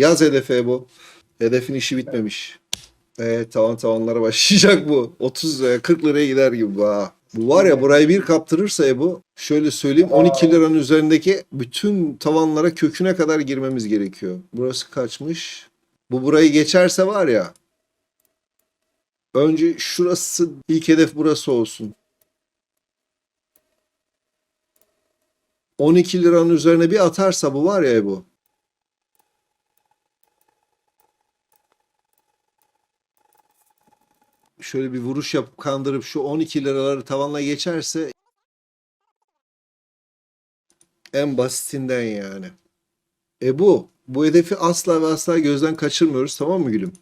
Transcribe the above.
Yaz hedefe bu. Hedefin işi bitmemiş. Evet tavan tavanlara başlayacak bu. 30 liraya 40 liraya gider gibi bu ha. Bu var ya burayı bir kaptırırsa Ebu şöyle söyleyeyim 12 liranın üzerindeki bütün tavanlara köküne kadar girmemiz gerekiyor. Burası kaçmış? Bu burayı geçerse var ya önce şurası ilk hedef burası olsun. 12 liranın üzerine bir atarsa bu var ya Ebu. Şöyle bir vuruş yapıp kandırıp şu 12 liraları tavanla geçerse en basitinden yani. Ebu bu hedefi asla ve asla gözden kaçırmıyoruz tamam mı gülüm?